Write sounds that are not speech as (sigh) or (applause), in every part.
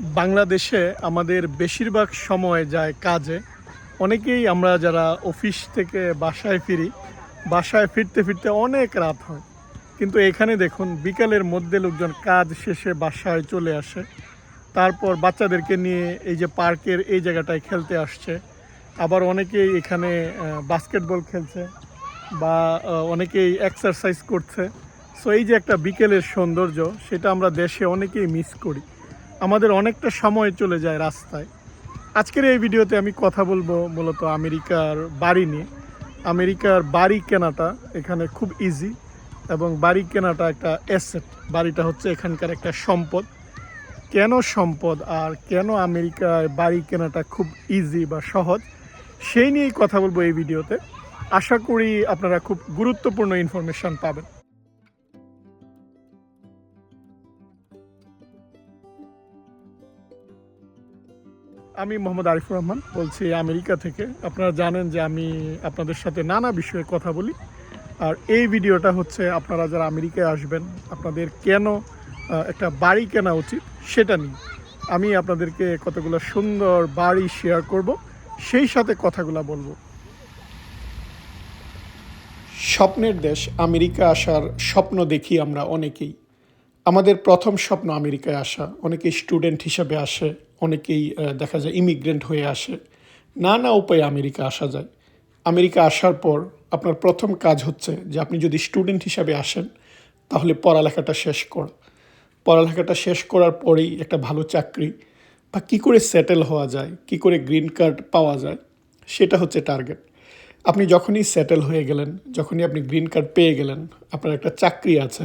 বাংলাদেশে আমাদের বেশিরভাগ সময় যায় কাজে। অনেকেই আমরা যারা অফিস থেকে বাসায় ফিরি, বাসায় ফিরতে ফিরতে অনেক রাত হয়। কিন্তু এখানে দেখুন, বিকালের মধ্যে লোকজন কাজ শেষে বাসায় চলে আসে। তারপর বাচ্চাদেরকে নিয়ে এই যে পার্কের এই জায়গাটায় খেলতে আসছে। আবার অনেকেই এখানে বাস্কেটবল খেলছে বা অনেকেই এক্সারসাইজ করছে। সো এই যে একটা বিকেলের সৌন্দর্য, সেটা আমরা দেশে অনেকেই মিস করি। আমাদের অনেকটা সময় চলে যায় রাস্তায়। আজকের এই ভিডিওতে আমি কথা বলব মূলত আমেরিকার বাড়ি নিয়ে। আমেরিকার বাড়ি কেনাটা এখানে খুব ইজি এবং বাড়ি কেনাটা একটা অ্যাসেট বাড়িটা হচ্ছে এখানকার একটা সম্পদ। কেন সম্পদ আর কেন আমেরিকায় বাড়ি কেনাটা খুব ইজি বা সহজ, সেই নিয়েই কথা বলব এই ভিডিওতে। আশা করি আপনারা খুব গুরুত্বপূর্ণ ইনফরমেশন পাবেন। আমি মোহাম্মদ আরিফুর রহমান বলছি আমেরিকা থেকে। আপনারা জানেন যে আমি আপনাদের সাথে নানা বিষয়ে কথা বলি। আর এই ভিডিওটা হচ্ছে আপনারা যারা আমেরিকায় আসবেন, আপনাদের কেন একটা বাড়ি কেনা উচিত সেটা নিয়ে। আমি আপনাদেরকে কতগুলো সুন্দর বাড়ি শেয়ার করব, সেই সাথে কথাগুলো বলব। স্বপ্নের দেশ, আমেরিকা আসার স্বপ্ন দেখি আমরা অনেকেই। আমাদের প্রথম স্বপ্ন আমেরিকায় আসা, অনেকেই স্টুডেন্ট হিসাবে আসে, অনেকেই দেখা যায় ইমিগ্রেন্ট হয়ে আসে। নানা উপায়ে আমেরিকা আসা যায়। আমেরিকা আসার পর আপনার প্রথম কাজ হচ্ছে যে আপনি যদি স্টুডেন্ট হিসাবে আসেন, তাহলে পড়ালেখাটা শেষ করা। পড়ালেখাটা শেষ করার পরেই একটা ভালো চাকরি বা কী করে সেটেল হওয়া যায়, কী করে গ্রিন কার্ড পাওয়া যায়, সেটা হচ্ছে টার্গেট আপনি যখনই সেটেল হয়ে গেলেন, যখনই আপনি গ্রিন কার্ড পেয়ে গেলেন, আপনার একটা চাকরি আছে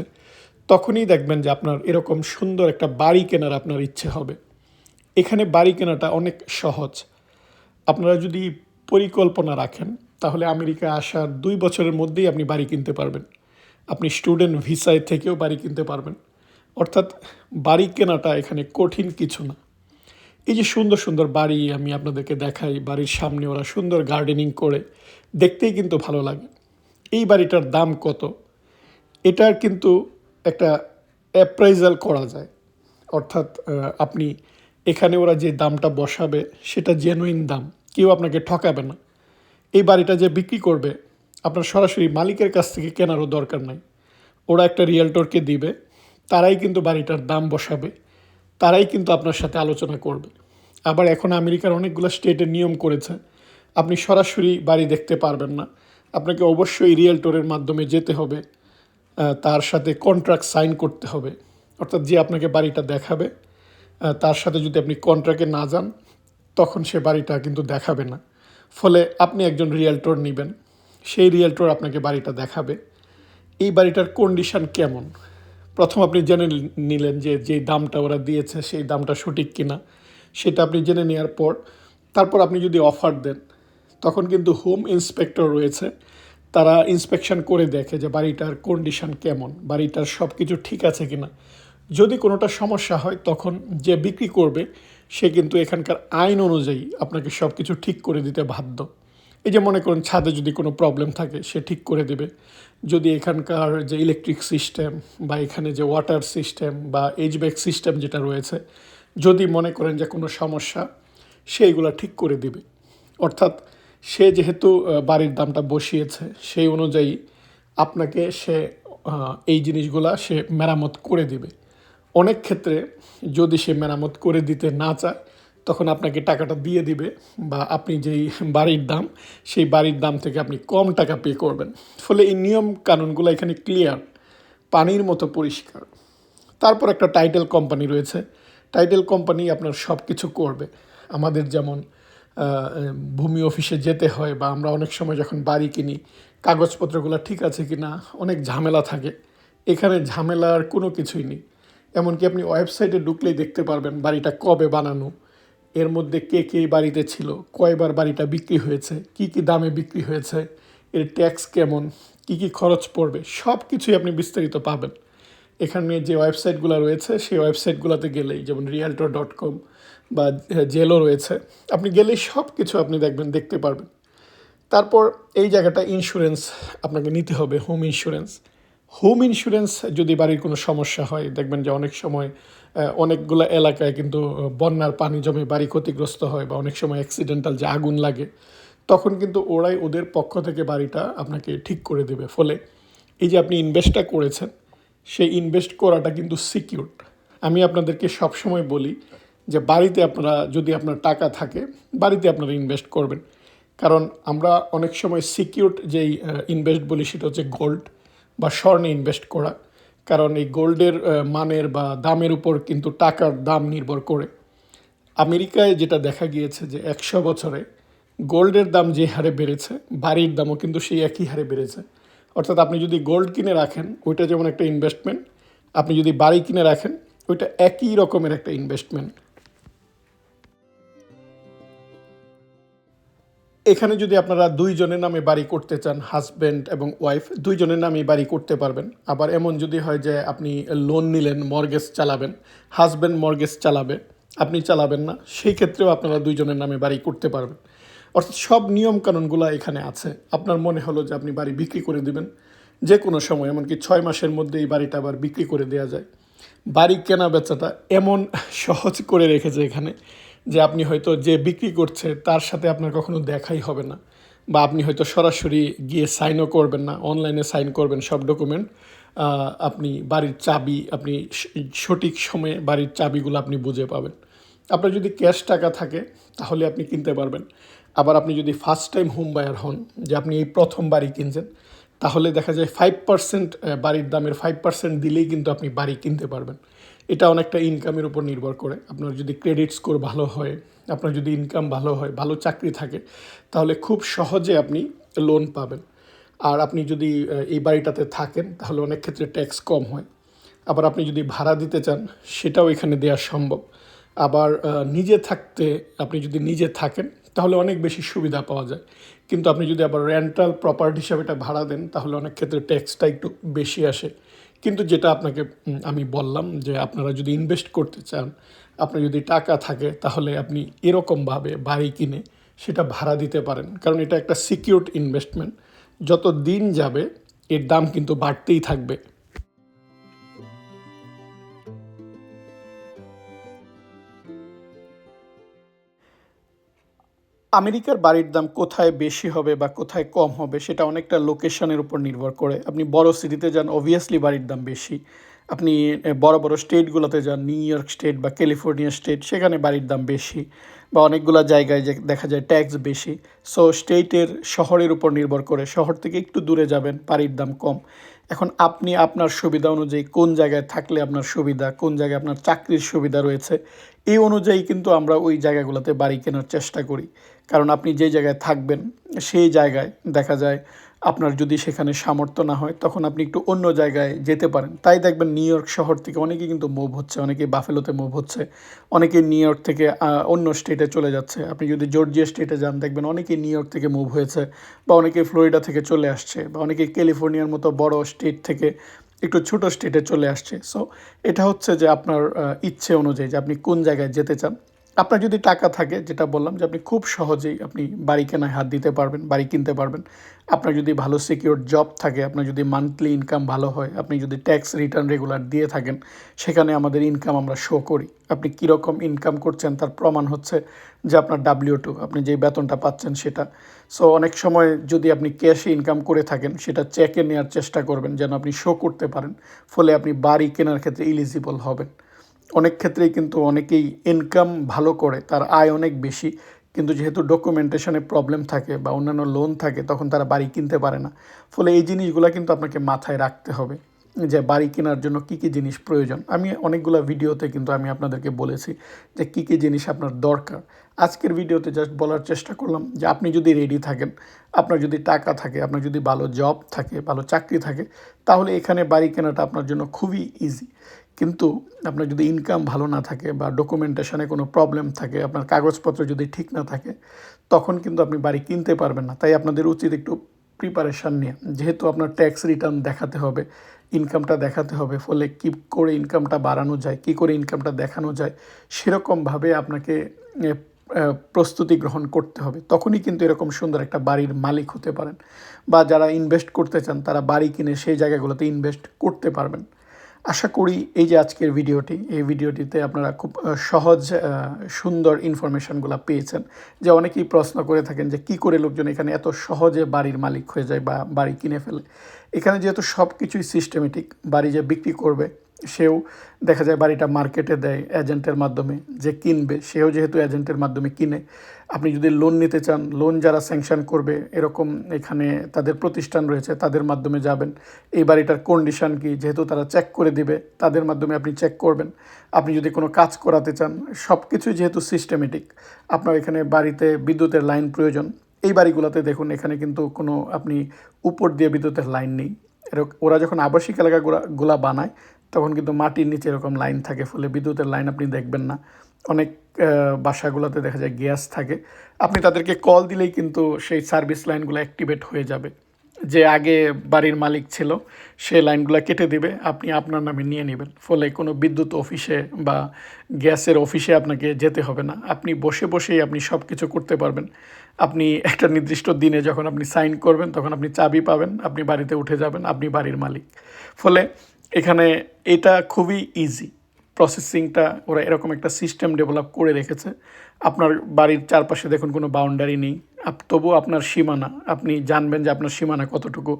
তখনই দেখবেন যে আপনার এরকম সুন্দর একটা বাড়ি কেনার আপনার ইচ্ছে হবে। এখানে বাড়ি কেনাটা অনেক সহজ। আপনারা যদি পরিকল্পনা রাখেন, তাহলে আমেরিকা আসার দুই বছরের মধ্যেই আপনি বাড়ি কিনতে পারবেন। আপনি স্টুডেন্ট ভিসায় থেকেও বাড়ি কিনতে পারবেন। অর্থাৎ বাড়ি কেনাটা এখানে কঠিন কিছু না। এই যে সুন্দর সুন্দর বাড়ি আমি আপনাদেরকে দেখাই, বাড়ির সামনে ওরা সুন্দর গার্ডেনিং করে, দেখতেই কিন্তু ভালো লাগে। এই বাড়িটার দাম কত? এটার কিন্তু একটা অ্যাপ্রাইজাল করা যায়। অর্থাৎ আপনি এখানে ওরা যে দামটা বসাবে, সেটা জেনুইন দাম। কেউ আপনাকে ঠকাবে না। এই বাড়িটা যে বিক্রি করবে, আপনার সরাসরি মালিকের কাছ থেকে কেনারও দরকার নাই। ওরা একটা রিয়েলটরকে দিবে, তারাই কিন্তু বাড়িটার দাম বসাবে, তারাই কিন্তু আপনার সাথে আলোচনা করবে। আবার এখন আমেরিকার অনেকগুলো স্টেটের নিয়ম করেছে, আপনি সরাসরি বাড়ি দেখতে পারবেন না। আপনাকে অবশ্যই রিয়েলটরের মাধ্যমে যেতে হবে। তার সাথে কন্ট্রাক্ট সাইন করতে হবে। অর্থাৎ যে আপনাকে বাড়িটা দেখাবে তার সাথে যদি আপনি কন্ট্রাক্টে না যান, তখন সে বাড়িটা কিন্তু দেখাবে না। ফলে আপনি একজন রিয়েলটর নেবেন, সেই রিয়েলটর আপনাকে বাড়িটা দেখাবে। এই বাড়িটার কন্ডিশন কেমন? প্রথম আপনি জেনে নিলেন যে যে দামটা ওরা দিয়েছে, সেই দামটা সঠিক কিনা। সেটা আপনি জেনে নেওয়ার পর, তারপর আপনি যদি অফার দেন, তখন কিন্তু হোম ইন্সপেক্টর রয়েছে। তারা ইন্সপেকশন করে দেখে যে বাড়িটার কন্ডিশন কেমন, বাড়িটার সব কিছু ঠিক আছে কিনা। যদি কোনোটা সমস্যা হয়, তখন যে বিক্রি করবে, সে কিন্তু এখানকার আইন অনুযায়ী আপনাকে সব কিছু ঠিক করে দিতে বাধ্য। এই যে মনে করুন, ছাদে যদি কোনো প্রবলেম থাকে, সে ঠিক করে দেবে। যদি এখানকার যে ইলেকট্রিক সিস্টেম বা এখানে যে ওয়াটার সিস্টেম বা এইচব্যাক সিস্টেম যেটা রয়েছে, যদি মনে করেন যে কোনো সমস্যা, সেইগুলো ঠিক করে দিবে। অর্থাৎ সে যেহেতু বাড়ির দামটা বসিয়েছে, সেই অনুযায়ী আপনাকে সে এই জিনিসগুলা সে মেরামত করে দিবে। অনেক ক্ষেত্রে যদি সে মেরামত করে দিতে না চায়, তখন আপনাকে টাকাটা দিয়ে দিবে বা আপনি যেই বাড়ির দাম, সেই বাড়ির দাম থেকে আপনি কম টাকা পে করবেন। ফলে এই নিয়ম কানুনগুলো এখানে ক্লিয়ার পানির মতো পরিষ্কার। তারপর একটা টাইটেল কোম্পানি রয়েছে। টাইটেল কোম্পানি আপনার সব কিছু করবে। আমাদের যেমন ভূমি অফিসে যেতে হয় বা আমরা অনেক সময় যখন বাড়ি কিনি, কাগজপত্রগুলো ঠিক আছে কি না অনেক ঝামেলা থাকে। এখানে ঝামেলার কোনো কিছুই নেই। এমনকি আপনি ওয়েবসাইটে ঢুকলেই দেখতে পারবেন বাড়িটা কবে বানানো, এর মধ্যে কে কে বাড়িতে ছিল, কয়বার বাড়িটা বিক্রি হয়েছে, কি কি দামে বিক্রি হয়েছে, এর ট্যাক্স কেমন, কি কি খরচ পড়বে সব কিছুই আপনি বিস্তারিত পাবেন। এখানে যে ওয়েবসাইটগুলো রয়েছে, সেই ওয়েবসাইটগুলোতে গেলেই, যেমন রিয়ালটো ডট কম বা জেলও রয়েছে, আপনি গেলেই সব কিছু আপনি দেখবেন, দেখতে পারবেন। তারপর এই জায়গাটা ইন্স্যুরেন্স আপনাকে নিতে হবে হোম ইন্স্যুরেন্স হোম ইন্স্যুরেন্স যদি বাড়ির কোনো সমস্যা হয়, দেখবেন যে অনেক সময় অনেকগুলো এলাকায় কিন্তু বন্যার পানি জমে বাড়ি ক্ষতিগ্রস্ত হয় বা অনেক সময় অ্যাক্সিডেন্টাল যে আগুন লাগে, তখন কিন্তু ওরাই ওদের পক্ষ থেকে বাড়িটা আপনাকে ঠিক করে দেবে। ফলে এই যে আপনি ইনভেস্টটা করেছেন সেই ইনভেস্ট করাটা কিন্তু সিকিউরড আমি আপনাদেরকে সবসময় বলি যে বাড়িতে আপনারা যদি আপনার টাকা থাকে, বাড়িতে আপনারা ইনভেস্ট করবেন। কারণ আমরা অনেক সময় সিকিউরড যেই ইনভেস্ট বলি সেটা হচ্ছে গোল্ড বা স্বর্ণে ইনভেস্ট করা। কারণ এই গোল্ডের মানের বা দামের উপর কিন্তু টাকার দাম নির্ভর করে। আমেরিকায় যেটা দেখা গিয়েছে যে একশো বছরে গোল্ডের দাম যে হারে বেড়েছে, বাড়ির দামও কিন্তু সেই একই হারে বেড়েছে। অর্থাৎ আপনি যদি গোল্ড কিনে রাখেন, ওইটা যেমন একটা ইনভেস্টমেন্ট আপনি যদি বাড়ি কিনে রাখেন, ওইটা একই রকমের একটা ইনভেস্টমেন্ট এখানে যদি আপনারা দুইজনের নামে বাড়ি করতে চান হাজব্যান্ড এবং ওয়াইফ দুইজনের নামে বাড়ি করতে পারবেন। আবার এমন যদি হয় যে আপনি লোন নিলেন মর্গেজ চালাবেন হাজব্যান্ড মর্গেজ চালাবে, আপনি চালাবেন না, সেই ক্ষেত্রেও আপনারা দুইজনের নামে বাড়ি করতে পারবেন। অর্থাৎ সব নিয়মকানুনগুলো এখানে আছে। আপনার মনে হলো যে আপনি বাড়ি বিক্রি করে দিবেন। যে কোনো সময়, এমনকি ছয় মাসের মধ্যে এই বাড়িটা আবার বিক্রি করে দেওয়া যায়। বাড়ি কেনা বেচাটা এমন (laughs) সহজ করে রেখেছে এখানে যে আপনি হয়তো যে বিক্রি করছে তার সাথে আপনার কখনো দেখাই হবে না। বা আপনি হয়তো সরাসরি গিয়ে সাইনও করবেন না অনলাইনে সাইন করবেন সব ডকুমেন্ট আপনি বাড়ির চাবি, আপনি সঠিক সময়ে বাড়ির চাবিগুলো আপনি বুঝে পাবেন। আপনার যদি ক্যাশ টাকা থাকে, তাহলে আপনি কিনতে পারবেন। আবার আপনি যদি ফার্স্ট টাইম হোম বায়ার হন, যে আপনি এই প্রথম বাড়ি কিনছেন, তাহলে দেখা যায় ফাইভ পার্সেন্ট বাড়ির দামের ফাইভ পার্সেন্ট দিলেই কিন্তু আপনি বাড়ি কিনতে পারবেন। এটা অনেকটা ইনকামের উপর নির্ভর করে। আপনার যদি ক্রেডিট স্কোর ভালো হয়, আপনার যদি ইনকাম ভালো হয়, ভালো চাকরি থাকে, তাহলে খুব সহজে আপনি লোন পাবেন। আর আপনি যদি এই বাড়িটাতে থাকেন, তাহলে অনেক ক্ষেত্রে ট্যাক্স কম হয়। আবার আপনি যদি ভাড়া দিতে চান, সেটাও এখানে দেওয়া সম্ভব। আবার নিজে থাকতে, আপনি যদি নিজে থাকেন তাহলে অনেক বেশি সুবিধা পাওয়া যায়। কিন্তু আপনি যদি আবার রেন্টাল প্রপার্টি হিসাবে এটা ভাড়া দেন, তাহলে অনেক ক্ষেত্রে ট্যাক্সটা একটু বেশি আসে। কিন্তু যেটা আপনাকে আমি বললাম যে আপনারা যদি ইনভেস্ট করতে চান, আপনার যদি টাকা থাকে, তাহলে আপনি এরকমভাবে বাড়ি কিনে সেটা ভাড়া দিতে পারেন। কারণ এটা একটা সিকিউরড ইনভেস্টমেন্ট যত দিন যাবে, এর দাম কিন্তু বাড়তেই থাকবে। আমেরিকার বাড়ির দাম কোথায় বেশি হবে বা কোথায় কম হবে সেটা অনেকটা লোকেশনের উপর নির্ভর করে। আপনি বড় সিটিতে যান অবভিয়াসলি বাড়ির দাম বেশি। আপনি বড় বড় স্টেটগুলোতে যান, নিউ ইয়র্ক স্টেট বা ক্যালিফোর্নিয়া স্টেট, সেখানে বাড়ির দাম বেশি বা অনেকগুলো জায়গায় যে দেখা যায় ট্যাক্স বেশি। সো, স্টেটের শহরের উপর নির্ভর করে শহর থেকে একটু দূরে যাবেন, বাড়ির দাম কম। এখন আপনি আপনার সুবিধা অনুযায়ী কোন জায়গায় থাকলে আপনার সুবিধা, কোন জায়গায় আপনার চাকরির সুবিধা রয়েছে, এই অনুযায়ী কিন্তু আমরা ওই জায়গাগুলোতে বাড়ি কেনার চেষ্টা করি। কারণ আপনি যে জায়গায় থাকবেন, সেই জায়গায় দেখা যায় আপনার যদি সেখানে সামর্থ্য না হয়, তখন আপনি একটু অন্য জায়গায় যেতে পারেন। তাই দেখবেন নিউ ইয়র্ক শহর থেকে অনেকেই কিন্তু মুভ হচ্ছে, অনেকেই বাফেলোতে মুভ হচ্ছে, অনেকেই নিউ ইয়র্ক থেকে অন্য স্টেটে চলে যাচ্ছে। আপনি যদি জর্জিয়া স্টেটে যান, দেখবেন অনেকেই নিউ ইয়র্ক থেকে মুভ হয়েছে বা অনেকে ফ্লোরিডা থেকে চলে আসছে বা অনেকে ক্যালিফোর্নিয়ার মতো বড় স্টেট থেকে একটু ছোটো স্টেটে চলে আসছে। সো এটা হচ্ছে যে আপনার ইচ্ছে অনুযায়ী যে আপনি কোন জায়গায় যেতে চান। আপনার যদি টাকা থাকে, যেটা বললাম যে আপনি খুব সহজেই আপনি বাড়ি কেনায় হাত দিতে পারবেন, বাড়ি কিনতে পারবেন। আপনার যদি ভালো সিকিউর জব থাকে, আপনার যদি মান্থলি ইনকাম ভালো হয়, আপনি যদি ট্যাক্স রিটার্ন রেগুলার দিয়ে থাকেন, সেখানে আমাদের ইনকাম আমরা শো করি। আপনি কীরকম ইনকাম করছেন, তার প্রমাণ হচ্ছে যে আপনার ডাব্লিউ টু আপনি যে বেতনটা পাচ্ছেন সেটা। সো অনেক সময় যদি আপনি ক্যাশে ইনকাম করে থাকেন, সেটা চেকে নেওয়ার চেষ্টা করবেন, যেন আপনি শো করতে পারেন। ফলে আপনি বাড়ি কেনার ক্ষেত্রে ইলিজিবল হবেন। অনেক ক্ষেত্রেই কিন্তু অনেকেই ইনকাম ভালো করে, তার আয় অনেক বেশি। কিন্তু যেহেতু ডকুমেন্টেশনে প্রবলেম থাকে বা অন্যান্য লোন থাকে, তখন তারা বাড়ি কিনতে পারে না। ফলে এই জিনিসগুলো কিন্তু আপনাকে মাথায় রাখতে হবে যে বাড়ি কেনার জন্য কী কী জিনিস প্রয়োজন। আমি অনেকগুলো ভিডিওতে কিন্তু আমি আপনাদেরকে বলেছি যে কী কী জিনিস আপনার দরকার। আজকের ভিডিওতে জাস্ট বলার চেষ্টা করলাম যে আপনি যদি রেডি থাকেন, আপনার যদি টাকা থাকে, আপনার যদি ভালো জব থাকে, ভালো চাকরি থাকে, তাহলে এখানে বাড়ি কেনাটা আপনার জন্য খুবই ইজি কিন্তু আপনার যদি ইনকাম ভালো না থাকে বা ডকুমেন্টেশনে কোনো প্রবলেম থাকে, আপনার কাগজপত্র যদি ঠিক না থাকে, তখন কিন্তু আপনি বাড়ি কিনতে পারবেন না। তাই আপনাদের উচিত একটু প্রিপারেশান নিয়ে। যেহেতু আপনার ট্যাক্স রিটার্ন দেখাতে হবে ইনকামটা দেখাতে হবে, ফলে কী করে ইনকামটা বাড়ানো যায়, কী করে ইনকামটা দেখানো যায়, সেরকমভাবে আপনাকে প্রস্তুতি গ্রহণ করতে হবে। তখনই কিন্তু এরকম সুন্দর একটা বাড়ির মালিক হতে পারেন বা যারা ইনভেস্ট করতে চান, তারা বাড়ি কিনে সেই জায়গাগুলোতে ইনভেস্ট করতে পারবেন। আশা করি এই যে আজকের ভিডিওটি, এই ভিডিওটিতে আপনারা খুব সহজ সুন্দর ইনফরমেশনগুলো পেয়েছেন যে অনেকেই প্রশ্ন করে থাকেন যে কি করে লোকজন এখানে এত সহজে বাড়ির মালিক হয়ে যায় বা বাড়ি কিনে ফেলে। এখানে যেহেতু সব কিছুই সিস্টেমেটিক বাড়ি যে বিক্রি করবে সেও দেখা যায় বাড়িটা মার্কেটে দেয় এজেন্টের মাধ্যমে যে কিনবে, সেও যেহেতু এজেন্টের মাধ্যমে কিনে। আপনি যদি লোন নিতে চান লোন যারা স্যাংশন করবে, এরকম এখানে তাদের প্রতিষ্ঠান রয়েছে, তাদের মাধ্যমে যাবেন। এই বাড়িটার কন্ডিশন কি? যেহেতু তারা চেক করে দিবে, তাদের মাধ্যমে আপনি চেক করবেন। আপনি যদি কোনো কাজ করাতে চান সব কিছুই যেহেতু সিস্টেমেটিক আপনার এখানে বাড়িতে বিদ্যুতের লাইন প্রয়োজন। এই বাড়িগুলোতে দেখুন, এখানে কিন্তু কোনো আপনি উপর দিয়ে বিদ্যুতের লাইন নেই। ওরা যখন আবাসিক এলাকাগুলা, গুলা বানায় তখন কিন্তু মাটির নিচে এরকম লাইন থাকে, ফলে বিদ্যুতের লাইন আপনি দেখবেন না। অনেক বাসাগুলোতে দেখা যায় গ্যাস থাকে। আপনি তাদেরকে কল দিলেই কিন্তু সেই সার্ভিস লাইনগুলো অ্যাক্টিভেট হয়ে যাবে। যে আগে বাড়ির মালিক ছিল, সে লাইনগুলো কেটে দিবে, আপনি আপনার নামে নিয়ে নেবেন। ফলে কোনো বিদ্যুৎ অফিসে বা গ্যাসের অফিসে আপনাকে যেতে হবে না। আপনি বসে বসেই আপনি সব কিছু করতে পারবেন। আপনি একটা নির্দিষ্ট দিনে যখন আপনি সাইন করবেন, তখন আপনি চাবি পাবেন, আপনি বাড়িতে উঠে যাবেন, আপনি বাড়ির মালিক। ফলে এখানে এটা খুবই ইজি প্রসেসিংটা ওরা এরকম একটা সিস্টেম ডেভেলপ করে রেখেছে। আপনার বাড়ির চারপাশে দেখুন কোনো বাউন্ডারি নেই। তবুও আপনার সীমানা। আপনি জানবেন যে আপনার সীমানা কতটুকু।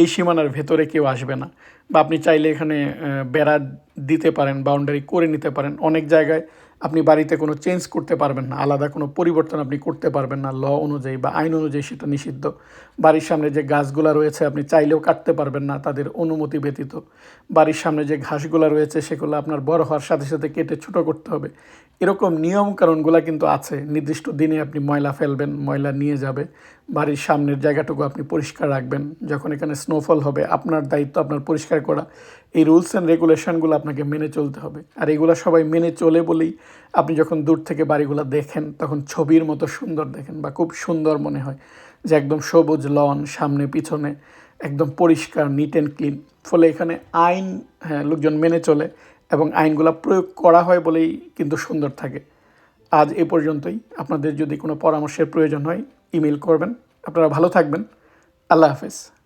এই সীমানার ভেতরে কেউ আসবে না। বা আপনি চাইলে এখানে বেড়া দিতে পারেন বাউন্ডারি করে নিতে পারেন। অনেক জায়গায় আপনি বাড়িতে কোনো চেঞ্জ করতে পারবেন না, আলাদা কোনো পরিবর্তন আপনি করতে পারবেন না ল অনুযায়ী বা আইন অনুযায়ী সেটা নিষিদ্ধ। বাড়ির সামনে যে গাছগুলা রয়েছে আপনি চাইলেও কাটতে পারবেন না, তাদের অনুমতি ব্যতীত। বাড়ির সামনে যে ঘাসগুলা রয়েছে সেগুলো আপনার বড় হওয়ার সাথে সাথে কেটে ছোটো করতে হবে। এরকম নিয়ম কারণগুলো কিন্তু আছে, নির্দিষ্ট দিনে আপনি ময়লা ফেলবেন, ময়লা নিয়ে যাবে। বাড়ির সামনের জায়গাটুকু আপনি পরিষ্কার রাখবেন। যখন এখানে স্নোফল হবে, আপনার দায়িত্ব আপনার পরিষ্কার করা। এই রুলস অ্যান্ড রেগুলেশনগুলো আপনাকে মেনে চলতে হবে। আর এগুলো সবাই মেনে চলে বলেই আপনি যখন দূর থেকে বাড়িগুলো দেখেন, তখন ছবির মতো সুন্দর দেখেন বা খুব সুন্দর মনে হয় যে একদম সবুজ লন সামনে পিছনে একদম পরিষ্কার নিট অ্যান্ড ক্লিন ফলে এখানে আইন হ্যাঁ লোকজন মেনে চলে এবং আইনগুলো প্রয়োগ করা হয় বলেই কিন্তু সুন্দর থাকে। আজ এ পর্যন্তই। আপনাদের যদি কোনো পরামর্শের প্রয়োজন হয় ইমেল করবেন। আপনারা ভালো থাকবেন। আল্লাহ হাফেজ।